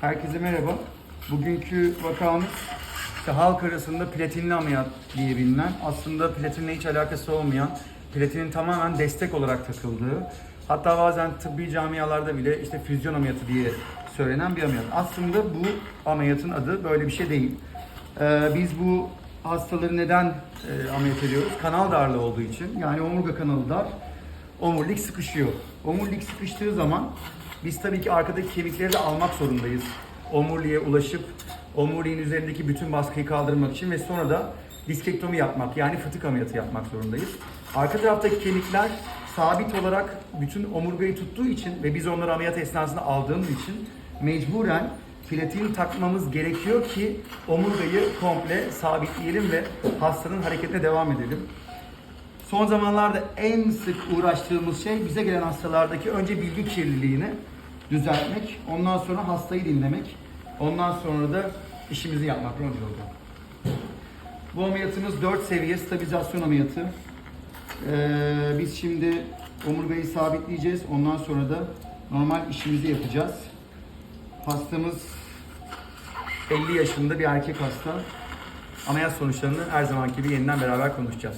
Herkese merhaba. Bugünkü vakamız işte halk arasında platinli ameliyat diye bilinen, aslında platinle hiç alakası olmayan, platinin tamamen destek olarak takıldığı, hatta bazen tıbbi camialarda bile işte füzyon ameliyatı diye söylenen bir ameliyat. Aslında bu ameliyatın adı böyle bir şey değil. Ee, biz bu hastaları neden e, ameliyat ediyoruz? Kanal darlığı olduğu için. Yani omurga kanalı dar, omurilik sıkışıyor. Omurilik sıkıştığı zaman biz tabii ki arkadaki kemikleri de almak zorundayız. Omuriliğe ulaşıp omuriliğin üzerindeki bütün baskıyı kaldırmak için ve sonra da diskektomi yapmak yani fıtık ameliyatı yapmak zorundayız. Arka taraftaki kemikler sabit olarak bütün omurgayı tuttuğu için ve biz onları ameliyat esnasında aldığımız için mecburen platin takmamız gerekiyor ki omurgayı komple sabitleyelim ve hastanın hareketine devam edelim. Son zamanlarda en sık uğraştığımız şey bize gelen hastalardaki önce bilgi kirliliğini düzeltmek, ondan sonra hastayı dinlemek, ondan sonra da işimizi yapmak Hocam. Bu ameliyatımız 4 seviye stabilizasyon ameliyatı. Ee, biz şimdi omurgayı sabitleyeceğiz, ondan sonra da normal işimizi yapacağız. Hastamız 50 yaşında bir erkek hasta. Ameliyat sonuçlarını her zamanki gibi yeniden beraber konuşacağız.